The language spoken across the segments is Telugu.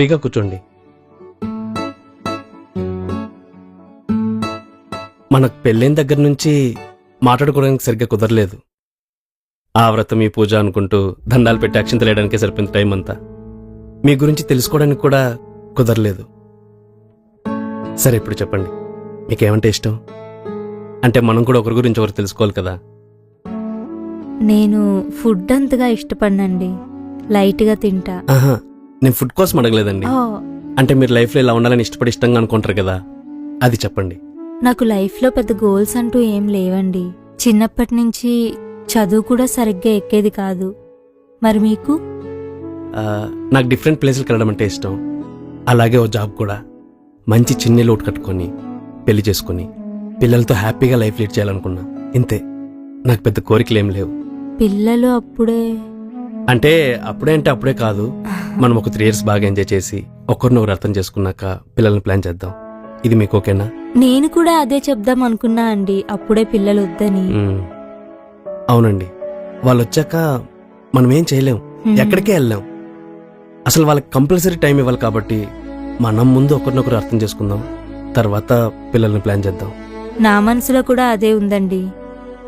ఫ్రీగా కూర్చోండి. మనకు పెళ్ళైన దగ్గర నుంచి మాట్లాడుకోవడానికి సరిగ్గా కుదరలేదు. ఆ వ్రతం ఈ పూజ అనుకుంటూ దండాలు పెట్టి అక్షింతలు వేయడానికే సరిపోయింది టైం అంతా. మీ గురించి తెలుసుకోవడానికి కూడా కుదరలేదు. సరే ఇప్పుడు చెప్పండి. మీకేమంటే ఇష్టం? అంటే మనం కూడా ఒకరి గురించి ఒకరు తెలుసుకోవాలి కదా? నేను ఫుడ్ అంతగా ఇష్టపడినండి. లైట్గా తింటా. ఆహా. నేను ఫుడ్ కోసం అడగలేదండి. ఓ, అంటే మీరు లైఫ్లో ఇలా ఉండాలని ఇష్టపడి ఇష్టంగా అనుకుంటారు కదా అది చెప్పండి. నాకు లైఫ్లో పెద్ద గోల్స్ అంటూ ఏం లేవండి. చిన్నప్పటి నుంచి చదువు కూడా సరిగ్గా ఎక్కేది కాదు. మరి మీకు? ఆ, నాకు డిఫరెంట్ ప్లేసులకు వెళ్ళడం అంటే ఇష్టం. అలాగే ఓ జాబ్ కూడా. మంచి చిన్న లోటు కట్టుకొని పెళ్ళి చేసుకొని పిల్లలతో హ్యాపీగా లైఫ్ లీడ్ చేయాలనుకున్నా. ఇంతే. నాకు పెద్ద కోరికలు ఏం లేవు. పిల్లలు అప్పుడే అంటే అప్పుడే అంటే అప్పుడే కాదు. మనం ఒక త్రీ ఇయర్స్ బాగా ఎంజాయ్ చేసి ఒకరినొకరు అర్థం చేసుకున్నాక పిల్లల్ని ప్లాన్ చేద్దాం. ఇది మీకు ఓకేనా? నేను కూడా అదే చెప్దాం అనుకున్నా అండి. అప్పుడే పిల్లలు వద్దని. మ్మ్. అవునండి. వాళ్ళు వచ్చాక మనం ఏం చేయలేం. ఎక్కడికే వెళ్ళాం అసలు వాళ్ళకి కంపల్సరీ టైం ఇవ్వాలి కాబట్టి మనం ముందు ఒకరినొకరు అర్థం చేసుకుందాం. తర్వాత పిల్లల్ని ప్లాన్ చేద్దాం. నా మనసులో కూడా అదే ఉందండి.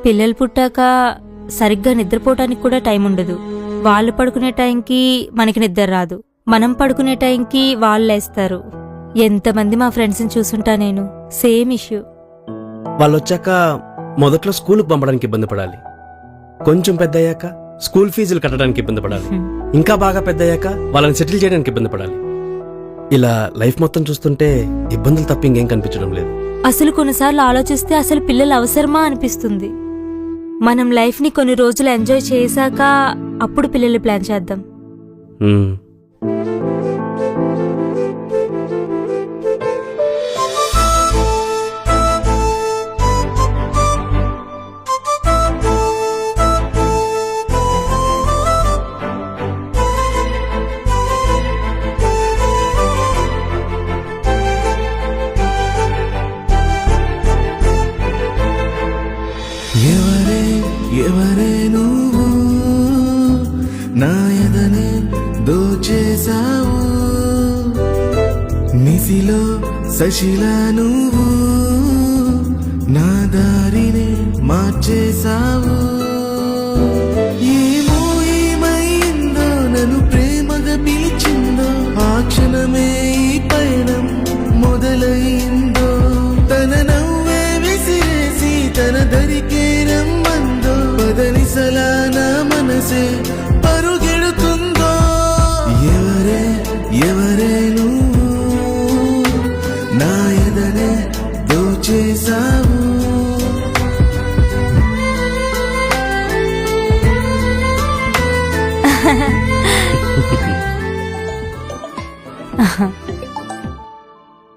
పిల్లలు పుట్టాక సరిగ్గా నిద్రపోవటానికి కూడా టైం ఉండదు. వాళ్ళు పడుకునే టైంకి మనకి నిద్ర రాదు. మనం పడుకునే టైంకి వాళ్ళు లేస్తారు. ఎంతమంది మా ఫ్రెండ్స్ని చూసుంటా నేను. Same issue. వాళ్ళు వచ్చాక మొదట్లో స్కూల్కి పంపడానికి ఇబ్బంది పడాలి. కొంచెం పెద్ద అయ్యాక స్కూల్ ఫీజులు కట్టడానికి ఇబ్బంది పడాలి. ఇంకా బాగా పెద్ద అయ్యాక వాళ్ళని సెటిల్ చేయడానికి ఇబ్బంది పడాలి. ఇలా లైఫ్ మొత్తం చూస్తుంటే ఇబ్బందులు తప్ప ఇంకేం కనిపించడం లేదు. అసలు కొన్నిసార్లు ఆలోచిస్తే అసలు పిల్లలు అవసరమా అనిపిస్తుంది. మనం లైఫ్ని కొన్ని రోజులు ఎంజాయ్ చేశాక అప్పుడు పిల్లలు ప్లాన్ చేద్దాం. ఎవరే ఎవరే నువ్వు నా ఎదనే దోచేశావు. నిసిలో సశిలా నువ్వు. నా దారిని మార్చేశావు. ఏమో ఏమైందో నన్ను ప్రేమగా పిలిచిందో ఆ క్షణమే ఈ పయనం మొదలైందో. తన నవ్వే విసిరేసి తన దరికే రమ్మందో పదనిసలా నా మనసే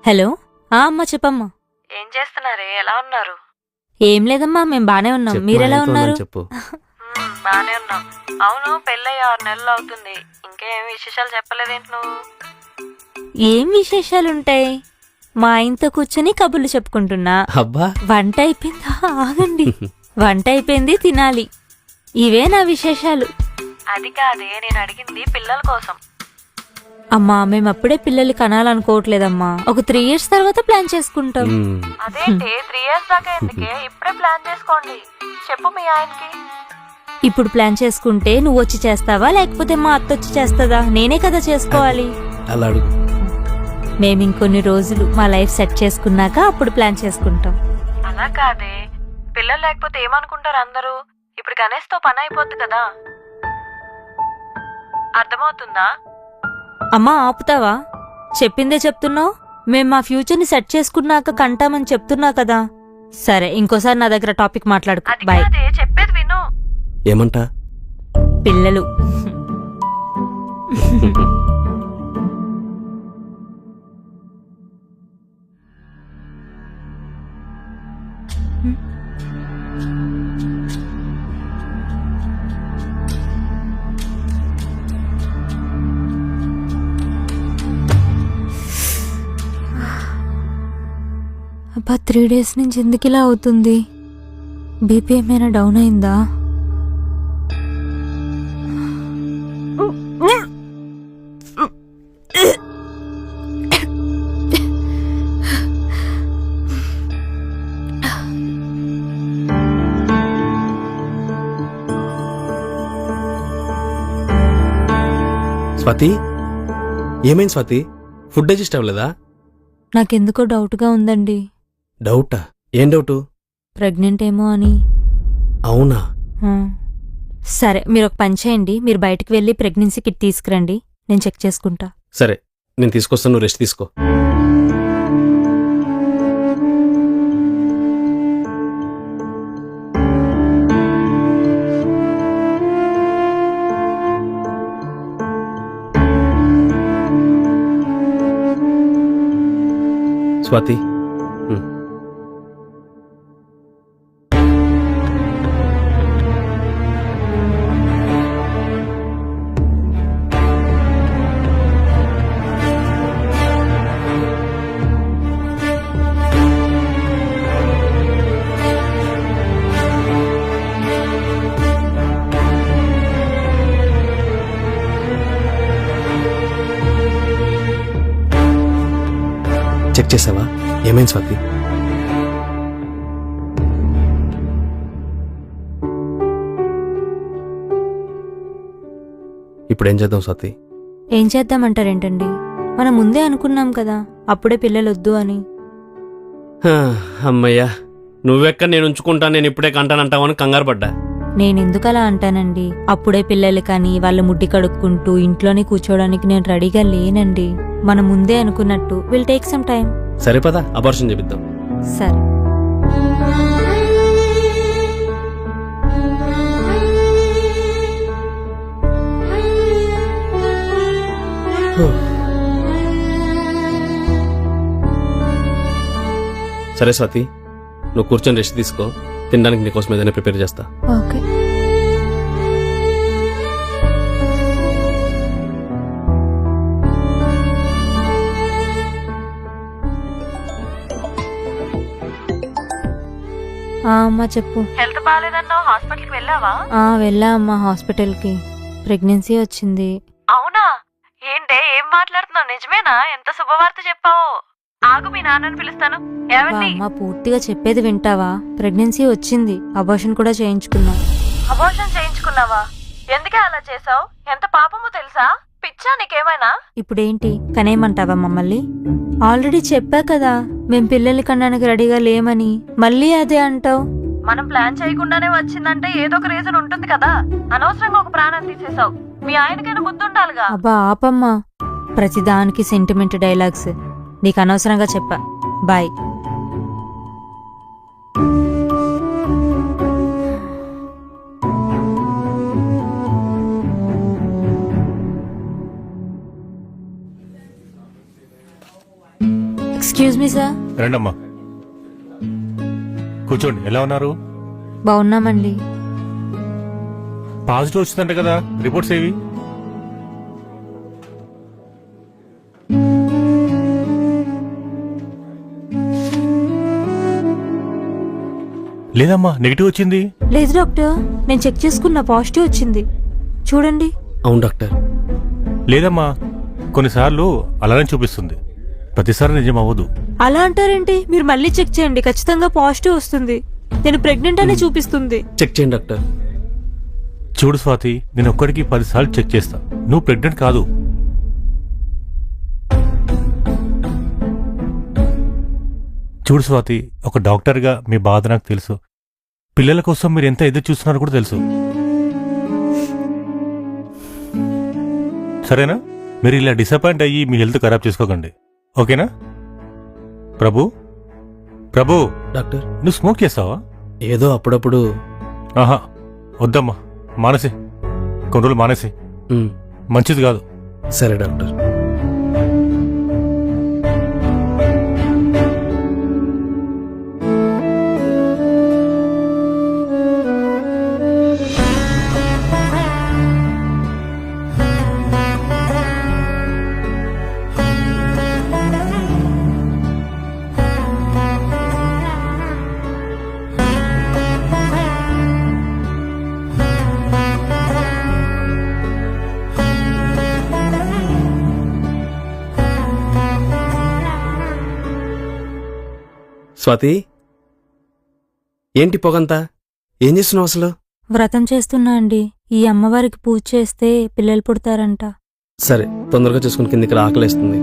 హలో? ఆ అమ్మ చెప్పమ్మా. ఏం చేస్తున్నారే? ఎలా ఉన్నారు? ఏం లేదమ్మా మేము బానే ఉన్నాం. చెప్పు, మీరెలా ఉన్నారు చెప్పు. మ్మ్, బానే ఉన్నాం. అవును పెళ్ళయి ఆరు నెలలు అవుతుంది. ఇంకేం విశేషాలు చెప్పలేదేంటి నువ్వు? ఏం విశేషాలుంటాయి? మా ఆయనతో కూర్చొని కబుర్లు చెప్పుకుంటున్నా. అబ్బా. వంట అయిపోయిందా? ఆగండి. వంట అయిపోయింది తినాలి. ఇవే నా విశేషాలు. అది కాదే నేను అడిగింది పిల్లల కోసం. అమ్మా మేము అప్పుడే పిల్లలు కనాలనుకోవట్లేదమ్మా. ఒక త్రీ ఇయర్స్ తర్వాత ప్లాన్ చేసుకుంటాం. అదేంటి? త్రీ ఇయర్స్ దాకా ఎందుకే? ఇప్పుడే ప్లాన్ చేసుకోండి. చెప్పు మీ ఆయనకి. ఇప్పుడు ప్లాన్ చేసుకుంటే నువ్వు వచ్చి చేస్తావా? లేకపోతే మా అత్త వచ్చి చేస్తుందా? నేనే కదా చేసుకోవాలి. అలా అడుగు. మేము ఇంకొన్ని రోజులు మా లైఫ్ సెట్ చేసుకున్నాక అప్పుడు ప్లాన్ చేసుకుంటాం. అలా కాదే. పిల్లలు లేకపోతే ఏమనుకుంటారు అందరూ? ఇప్పుడు గణేష్తో పని అయిపోద్ది కదా. అర్థమవుతుందా? అమ్మా ఆపుతావా? చెప్పిందే చెప్తున్నావు? మేం మా ఫ్యూచర్ని సెట్ చేసుకున్నాక కంటామని చెప్తున్నా కదా. సరే ఇంకోసారి నా దగ్గర టాపిక్ మాట్లాడుకో. అది బాయ్. కాదే చెప్పేది విను. ఏమంటా? పిల్లలు. అబ్బా త్రీ డేస్ నుంచి ఎందుకు ఇలా అవుతుంది? బీపీ ఏమైనా డౌన్ అయిందా? స్వాతి? ఏమైంది స్వాతి? ఫుడ్ అడ్జస్ట్ అవ్వలేదా? నాకెందుకో డౌట్గా ఉందండి. డౌటా? ఏం డౌటు? ప్రెగ్నెంట్ ఏమో అని. అవునా. సరే మీరు ఒక పని చేయండి. మీరు బయటికి వెళ్ళి ప్రెగ్నెన్సీ కిట్ తీసుకురండి. నేను చెక్ చేసుకుంటా. సరే నేను తీసుకొస్తాను నువ్వు రెస్ట్ తీసుకో. స్వాతి. చెక్ చేసావా? ఏమైంది స్వాతి? ఇప్పుడు ఏం చేద్దాం స్వాతి? ఏం చేద్దామంటారేంటండి? మనం ముందే అనుకున్నాం కదా అప్పుడే పిల్లలు వద్దు అని. హా, అమ్మయ్యా నువ్వెక్కడ నేను ఉంచుకుంటా నేను ఇప్పుడే కంటానంటావని కంగారు పడ్డా? నేను ఎందుకు అలా అంటానండి? అప్పుడే పిల్లలు కానీ వాళ్ళ ముడ్డి కడుక్కుంటూ ఇంట్లోనే కూర్చోవడానికి నేను రెడీగా లేనండి. మనం ముందే అనుకున్నట్టు విల్ టేక్ సమ్ టైం సరే పదా అబార్షన్ చేపిద్దాం. సరే. సరే స్వాతి నువ్వు కూర్చొని రెస్ట్ తీసుకో. తినడానికి నీకోసం ఏదైనా ప్రిపేర్ చేస్తా. ఓకే. అమ్మా చెప్పు. హెల్త్ బాగాలేదన్నావు హాస్పిటల్కి వెళ్ళావా? ఆ వెళ్ళా అమ్మా హాస్పిటల్కి. ప్రెగ్నెన్సీ వచ్చింది. అవునా? ఏంటే ఏం మాట్లాడుతున్నావు? నిజమేనా? ఎంత శుభవార్త చెప్పావు? ఆగు మీ నాన్నని పిలుస్తాను. ఏమండి అమ్మా పూర్తిగా చెప్పేది వింటావా? ప్రెగ్నెన్సీ వచ్చింది. అబార్షన్ కూడా చేయించుకున్నా. అబోషన్ చేయించుకున్నావా? ఎందుకే అలా చేసావు ఎంత పాపమో తెలుసా? పిచ్చా నీకేమైనా? ఇప్పుడేంటి? కనేయమంటావా మమ్మల్ని? ఆల్రెడీ చెప్పా కదా. మేం పిల్లల్ని కనడానికి రెడీగా లేమని మళ్ళీ అదే అంటావు? మనం ప్లాన్ చేయకుండానే వచ్చిందంటే ఏదో ఒక రీజన్ ఉంటుంది కదా. అనవసరంగా ఒక ప్రాణం తీసేసావు. మీ ఆయనకైనా బుద్ధి ఉండాలిగా అబ్బా ఆపమ్మా. ప్రతిదానికి సెంటిమెంట్ డైలాగ్స్ నీకు అనవసరంగా చెప్పా. బాయ్ ఎక్స్క్యూజ్ మీ సార్ రండమ్మా. కూర్చోండి. ఎలా ఉన్నారు? బాగున్నామండి. పాజిటివ్ వచ్చిందంట కదా. రిపోర్ట్స్ ఏవి? లేదమ్మా నెగిటివ్ వచ్చింది. లేదు డాక్టర్. నేను చెక్ చేసుకున్న పాజిటివ్ వచ్చింది. చూడండి. అవును డాక్టర్. లేదమ్మా కొన్నిసార్లు అలానే చూపిస్తుంది. ప్రతిసారి నిజం అవ్వదు అలా అంటారేంటి? మీరు మళ్ళీ చెక్ చేయండి. ఖచ్చితంగా పాజిటివ్ వస్తుంది. నేను ప్రెగ్నెంట్ అనే చూపిస్తుంది. చెక్ చేయండి డాక్టర్. చూడు స్వాతి నేను ఒక్కడికి పదిసార్లు చెక్ చేస్తా. నువ్వు ప్రెగ్నెంట్ కాదు. చూడు స్వాతి ఒక డాక్టర్గా మీ బాధ నాకు తెలుసు. పిల్లల కోసం మీరు ఎంత ఎదురు చూస్తున్నారో కూడా తెలుసు. సరేనా? మీరు ఇలా డిసప్పాయింట్ అయ్యి మీ హెల్త్ ఖరాబ్ చేసుకోకండి. ఓకేనా? ప్రభు? ప్రభు! డాక్టర్? నువ్వు స్మోక్ చేస్తావా? ఏదో అప్పుడప్పుడు. ఆహా వద్దమ్మా మానసి కొన్ని రోజులు మానేసి మంచిది కాదు. సరే డాక్టర్. స్వాతి ఏంటి పొగంతా? ఏం చేస్తున్నావు అసలు? వ్రతం చేస్తున్నా అండి. ఈ అమ్మవారికి పూజ చేస్తే పిల్లలు పుడతారంట. సరే తొందరగా చేసుకుని కిందికి ఆకలేస్తుంది.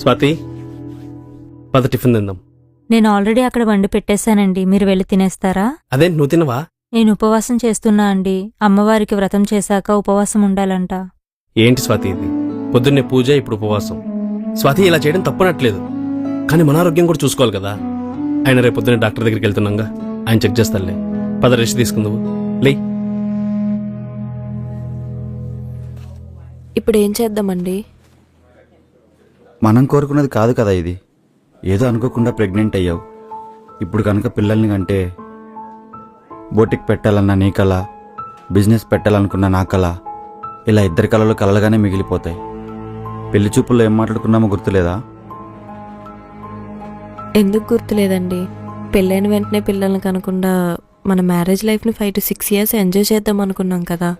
స్వాతి పద టిఫిన్ తిందాం. నేను ఆల్రెడీ అక్కడ వండి పెట్టేశానండి. మీరు వెళ్ళి తినేస్తారా? అదే నువ్వు తినవా? నేను ఉపవాసం చేస్తున్నా అండి. అమ్మవారికి వ్రతం చేశాక ఉపవాసం ఉండాలంట. ఏంటి స్వాతి ఇది? పొద్దున్నే పూజ ఇప్పుడు ఉపవాసం. స్వాతి ఇలా చేయడం తప్పనట్లేదు. కానీ మన ఆరోగ్యం కూడా చూసుకోవాలి కదా. ఆయన రేపు పొద్దున్నే డాక్టర్ దగ్గరికి వెళ్తున్నాగా. ఆయన చెక్ చేస్తానులే. పద రెస్ట్ తీసుకుందావు లే. ఇప్పుడు ఏం చేద్దామండి? మనం కోరుకున్నది కాదు కదా ఇది. ఏదో అనుకోకుండా ప్రెగ్నెంట్ అయ్యావు. ఇప్పుడు కనుక పిల్లల్ని కంటే బోటిక్ పెట్టాలన్న నీ కళ బిజినెస్ పెట్టాలనుకున్న నా కళ ఇలా ఇద్దరి కళలు కలలుగానే మిగిలిపోతాయి. పెళ్ళి చూపుల్లో ఏం మాట్లాడుకున్నామో గుర్తులేదా? ఎందుకు గుర్తులేదండి? పెళ్ళైన వెంటనే పిల్లల్ని కనకుండా మన మ్యారేజ్ లైఫ్ని five to six years enjoy చేద్దాం అనుకున్నాం కదా.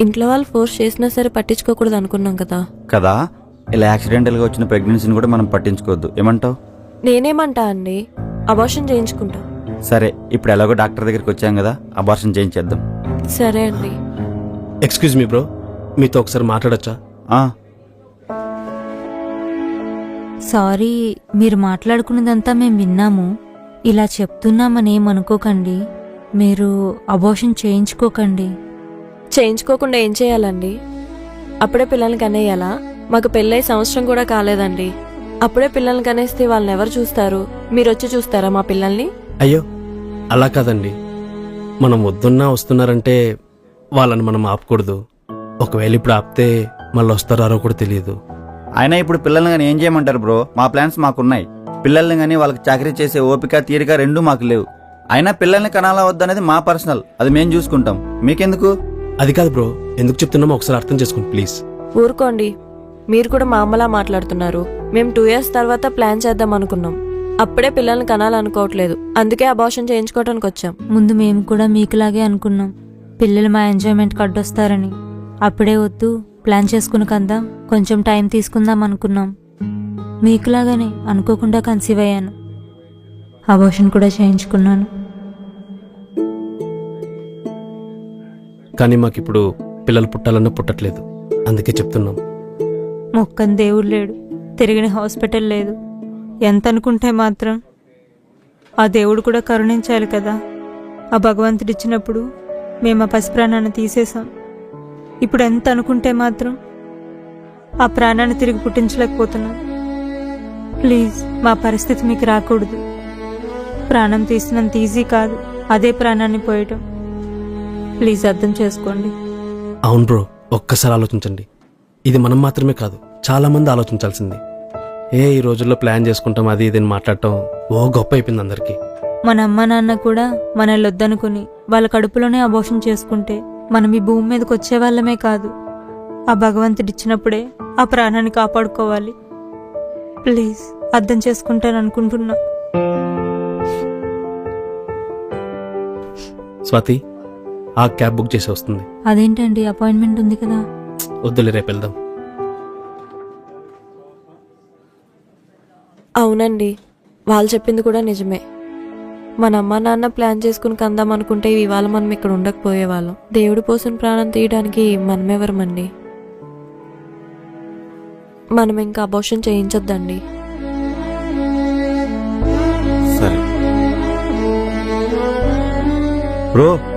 ఇంట్లో వాళ్ళు ఫోర్స్ చేసినా సరే పట్టించుకోకూడదు అనుకున్నాం కదా. కదా? ఇలా యాక్సిడెంటల్గా వచ్చిన ప్రెగ్నెన్సీని కూడా మనం పట్టించుకోవద్దు. ఏమంటావు? నేనేమంటా అండి? అబార్షన్ చేయించుకుంటా. సరే ఇప్పుడు ఎలాగో డాక్టర్ దగ్గరికి వచ్చాం కదా అబార్షన్ చేయించేద్దాం. సరే అండి. ఎక్స్క్యూజ్ మీ బ్రో మీతో ఒకసారి మాట్లాడొచ్చా? ఆ, సారీ మీరు మాట్లాడుకున్నదంతా మేము విన్నాము. ఇలా చెప్తున్నామని ఏమనుకోకండి మీరు అబోషన్ చేయించుకోకండి. చేయించుకోకుండా ఏం చేయాలండి? అప్పుడే పిల్లల్ని కనేయాలా? మాకు పెళ్ళై సంవత్సరం కూడా కాలేదండి. అప్పుడే పిల్లల్ని కనేస్తే వాళ్ళని ఎవరు చూస్తారు? మీరు వచ్చి చూస్తారా మా పిల్లల్ని? అయ్యో అలా కాదండి. మనం వద్దున్నా వస్తున్నారంటే వాళ్ళని మనం ఆపకూడదు. ఒకవేళ ఇప్పుడు ఆపితే మళ్ళీ వస్తారో కూడా తెలియదు. అయినా ఇప్పుడు పిల్లల్ని కానీ ఏం చేయమంటారు బ్రో? మా ప్లాన్స్ మాకున్నాయి. పిల్లల్ని కానీ వాళ్ళకి చాకరీ చేసే ఓపిక తీరిక రెండూ మాకు లేవు. అయినా పిల్లల్ని కనాలా వద్దనేది మా పర్సనల్. అది మేము చూసుకుంటాం. మీకెందుకు? అది కాదు బ్రో. ఎందుకు చెప్తున్నామో ఒకసారి అర్థం చేసుకోండి ప్లీజ్. ఊరుకోండి. మీరు కూడా మా అమ్మలా మాట్లాడుతున్నారు. మేము టూ ఇయర్స్ తర్వాత ప్లాన్ చేద్దాం అనుకున్నాం. అప్పుడే పిల్లల్ని కనాలనుకోవట్లేదు. అందుకే అబార్షన్ చేయించుకోవడానికి వచ్చాం. ముందు మేము కూడా మీకులాగే అనుకున్నాం. పిల్లలు మా ఎంజాయ్మెంట్కి అడ్డొస్తారని. అప్పుడే వద్దు ప్లాన్ చేసుకుని కందాం కొంచెం టైం తీసుకుందాం అనుకున్నాం. మీకులాగానే అనుకోకుండా కన్సీవ్ అయ్యాను. అబోషన్ కూడా చేయించుకున్నాను. కానీ మాకిప్పుడు పిల్లలు పుట్టాలన్నా పుట్టట్లేదు. అందుకే చెప్తున్నాం. మొక్కని దేవుడు లేడు. తిరిగిన హాస్పిటల్ లేదు. ఎంత అనుకుంటే మాత్రం ఆ దేవుడు కూడా కరుణించాలి కదా. ఆ భగవంతుడు ఇచ్చినప్పుడు మేము ఆ పసి ప్రాణాన్ని తీసేసాం ఇప్పుడు ఎంత అనుకుంటే మాత్రం ఆ ప్రాణాన్ని తిరిగి పుట్టించలేకపోతున్నాం. ప్లీజ్ మా పరిస్థితి మీకు రాకూడదు. ప్రాణం తీసినంత ఈజీ కాదు. అదే ప్రాణాన్ని పోయటం. ప్లీజ్ అర్థం చేసుకోండి. అవును బ్రో ఒక్కసారి ఆలోచించండి. ఇది మనం మాత్రమే కాదు చాలా మంది ఆలోచించాల్సింది. ఏ ఈ రోజుల్లో ప్లాన్ చేసుకుంటాం అది ఇది అని మాట్లాడటం ఓ గొప్ప అయిపోయింది అందరికీ. మన అమ్మ నాన్న కూడా మనల్ని వద్దనుకుని వాళ్ళ కడుపులోనే అబోషన్ చేసుకుంటే మనం ఈ భూమి మీదకి వచ్చే వాళ్ళమే కాదు. ఆ భగవంతుడిచ్చినప్పుడే ఆ ప్రాణాన్ని కాపాడుకోవాలి. ప్లీజ్ అర్థం చేసుకుంటాను అనుకుంటున్నా. స్వాతి ఆ క్యాబ్ బుక్ చేసి వస్తుంది. అదేంటండి అపాయింట్మెంట్ ఉంది కదా? వద్దులే రేపు వెళ్దాం. అవునండి వాళ్ళు చెప్పింది కూడా నిజమే. మన అమ్మ నాన్న ప్లాన్ చేసుకుని కందాం అనుకుంటే ఇవాళ మనం ఇక్కడ ఉండకపోయేవాళ్ళం. దేవుడి పోసిన ప్రాణం తీయడానికి మనమెవరమండి? మనం ఇంకా అబోషన్ చేయించొద్దండి. సరే. బ్రో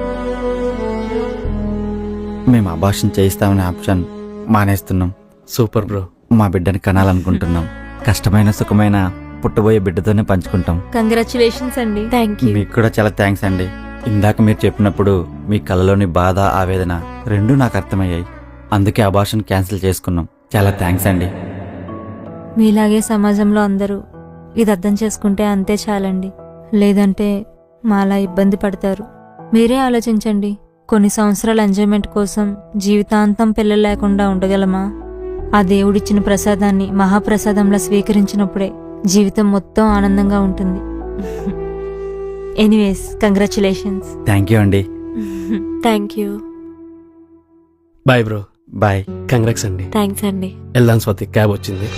మేము అభాషణ చేయిస్తామనే ఆప్షన్ మానేస్తున్నాం. Super bro. మా బిడ్డని కనాలనుకుంటున్నాం. కష్టమైన సుఖమైన పుట్టబోయే బిడ్డతోనే పంచుకుంటాం. కంగ్రాచులేషన్స్ అండి. థ్యాంక్ యూ మీకు కూడా చాలా థ్యాంక్స్ అండి. ఇందాక మీరు చెప్పినప్పుడు మీ కళ్ళలోని బాధ ఆవేదన రెండూ నాకు అర్థమయ్యాయి. అందుకే అభాషణ క్యాన్సిల్ చేసుకున్నాం. చాలా థ్యాంక్స్ అండి. మీలాగే సమాజంలో అందరూ ఇది అర్థం చేసుకుంటే అంతే చాలండి. లేదంటే మాలా ఇబ్బంది పడతారు. మీరే ఆలోచించండి. కొన్ని సంవత్సరాల ఎంజాయ్మెంట్ కోసం జీవితాంతం పిల్లలు లేకుండా ఉండగలమా? ఆ దేవుడిచ్చిన ప్రసాదాన్ని మహాప్రసాదంలా స్వీకరించినప్పుడే జీవితం మొత్తం ఆనందంగా ఉంటుంది. ఎనీవేస్ కంగ్రాచులేషన్స్ థ్యాంక్ యూ అండి thank you bye bro bye congrats అండి థ్యాంక్స్ అండి వెళ్దాం స్వాతి. క్యాబ్ వచ్చింది.